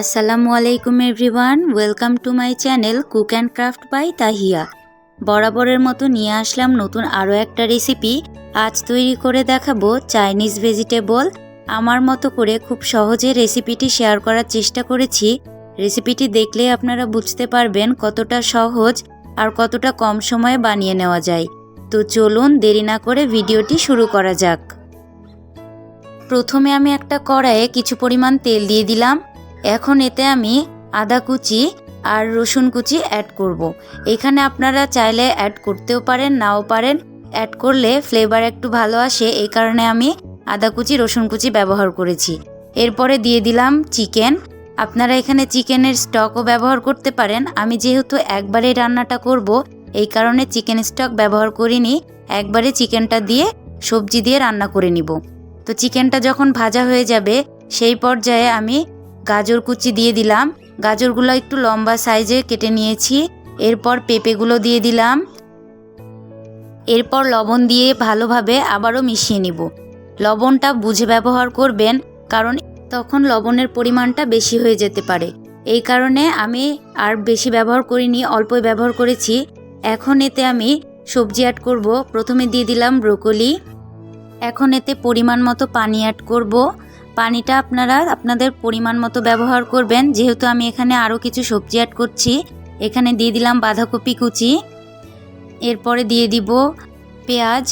আসসালামু আলাইকুম everyone, welcome to my channel cook and craft by Tahiya. বরাবরের মতো নিয়ে আসলাম নতুন আরও একটা রেসিপি। আজ তৈরি করে দেখাবো চাইনিজ ভেজিটেবল। আমার মতো করে খুব সহজে রেসিপিটি শেয়ার করার চেষ্টা করেছি। রেসিপিটি দেখলে আপনারা বুঝতে পারবেন কতটা সহজ আর কতটা কম সময়ে বানিয়ে নেওয়া যায়। তো চলুন দেরি না করে ভিডিওটি শুরু করা যাক। প্রথমে আমি একটা কড়াইয়ে কিছু পরিমাণ তেল দিয়ে দিলাম। এখন এতে আমি আদা কুচি আর রসুন কুচি অ্যাড করব। এখানে আপনারা চাইলে অ্যাড করতেও পারেন, নাও পারেন। অ্যাড করলে ফ্লেভার একটু ভালো আসে, এই কারণে আমি আদা কুচি, রসুন কুচি ব্যবহার করেছি। এরপরে দিয়ে দিলাম চিকেন। আপনারা এখানে চিকেনের স্টকও ব্যবহার করতে পারেন। আমি যেহেতু একবারে রান্নাটা করব, এই কারণে চিকেন স্টক ব্যবহার করিনি। একবারে চিকেনটা দিয়ে সবজি দিয়ে রান্না করে নিব। তো চিকেনটা যখন ভাজা হয়ে যাবে, সেই পর্যায়ে আমি গাজর কুচি দিয়ে দিলাম। গাজরগুলো একটু লম্বা সাইজে কেটে নিয়েছি। এরপর পেঁপেগুলো দিয়ে দিলাম। এরপর লবণ দিয়ে ভালোভাবে আবারও মিশিয়ে নিব। লবণটা বুঝে ব্যবহার করবেন, কারণ তখন লবণের পরিমাণটা বেশি হয়ে যেতে পারে। এই কারণে আমি আর বেশি ব্যবহার করিনি, অল্পই ব্যবহার করেছি। এখন এতে আমি সবজি অ্যাড করব। প্রথমে দিয়ে দিলাম ব্রোকলি। এখন এতে পরিমাণ মতো পানি অ্যাড করব। পানিটা আপনারা আপনাদের পরিমাণ মতো ব্যবহার করবেন। যেহেতু আমি এখানে আরও কিছু সবজি অ্যাড করছি। এখানে দিয়ে দিলাম বাঁধাকপি কুচি। এরপরে দিয়ে দিব পেঁয়াজ।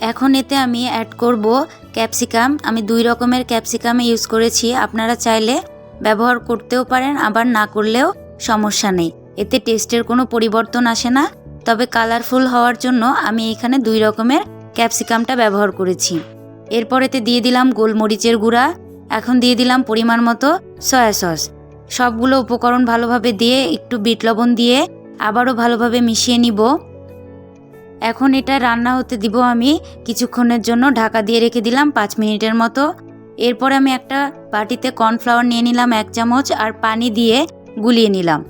এখন এতে আমি অ্যাড করব ক্যাপসিকাম আমি দুই রকমের ক্যাপসিকাম ইউজ করেছি। আপনারা চাইলে ব্যবহার করতেও পারেন, আবার না করলেও সমস্যা নেই। এতে টেস্টের কোনো পরিবর্তন আসে না। তবে কালারফুল হওয়ার জন্য আমি এখানে দুই রকমের ক্যাপসিকামটা ব্যবহার করেছি। এরপর এতে দিয়ে দিলাম গোলমরিচের গুঁড়া, এখন দিয়ে দিলাম পরিমাণ মতো সয়া সস। সবগুলো উপকরণ ভালোভাবে দিয়ে একটু বিট লবণ দিয়ে আবারও ভালোভাবে মিশিয়ে নিব। এখন এটা রান্না হতে দিব আমি, কিছুক্ষণের জন্য ঢাকা দিয়ে রেখে দিলাম পাঁচ মিনিটের মতো। এরপর আমি একটা বাটিতে কর্নফ্লাওয়ার নিয়ে নিলাম এক চামচ আর পানি দিয়ে গুলিয়ে নিলাম।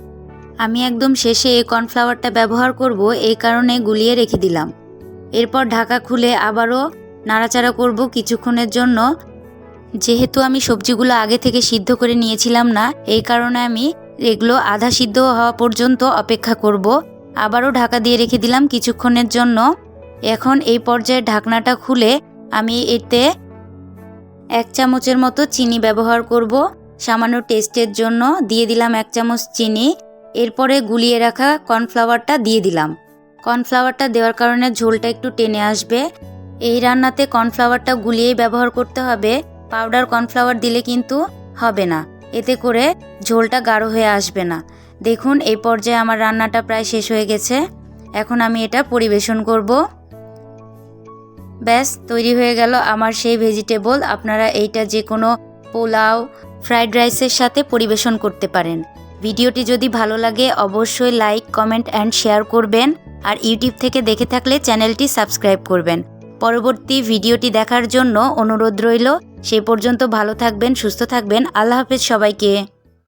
আমি একদম শেষে এই কর্নফ্লাওয়ারটা ব্যবহার করব, এই কারণে গুলিয়ে রেখে দিলাম। এরপর ঢাকা খুলে আবারও নাড়াচাড়া করব কিছুক্ষণের জন্য। যেহেতু আমি সবজিগুলো আগে থেকে সিদ্ধ করে নিয়েছিলাম না, এই কারণে আমি এগুলো আধা সিদ্ধ হওয়া পর্যন্ত অপেক্ষা করব। আবারও ঢাকা দিয়ে রেখে দিলাম কিছুক্ষণের জন্য। এখন এই পর্যায়ে ঢাকনাটা খুলে আমি এতে এক চামচের মতো চিনি ব্যবহার করব। সামান্য টেস্টের জন্য দিয়ে দিলাম এক চামচ চিনি। এরপরে গুলিয়ে রাখা কর্নফ্লাওয়ারটা দিয়ে দিলাম। কর্নফ্লাওয়ারটা দেওয়ার কারণে ঝোলটা একটু টেনে আসবে। এই রান্নাতে কর্নফ্লাওয়ারটা গুলিয়েই ব্যবহার করতে হবে। পাউডার কর্নফ্লাওয়ার দিলে কিন্তু হবে না। এতে করে ঝোলটা গাঢ় হয়ে আসবে না। দেখুন, এই পর্যায়ে আমার রান্নাটা প্রায় শেষ হয়ে গেছে। এখন আমি এটা পরিবেশন করব। ব্যাস, তৈরি হয়ে গেল আমার সেই ভেজিটেবল। আপনারা এইটা যে কোনো পোলাও, ফ্রাইড রাইসের সাথে পরিবেশন করতে পারেন। ভিডিওটি যদি ভালো লাগে, অবশ্যই লাইক, কমেন্ট, অ্যান্ড শেয়ার করবেন। আর ইউটিউব থেকে দেখে থাকলে চ্যানেলটি সাবস্ক্রাইব করবেন। পরবর্তী ভিডিওটি দেখার জন্য অনুরোধ রইল। সে পর্যন্ত ভালো থাকবেন, সুস্থ থাকবেন। আল্লাহ হাফেজ সবাইকে।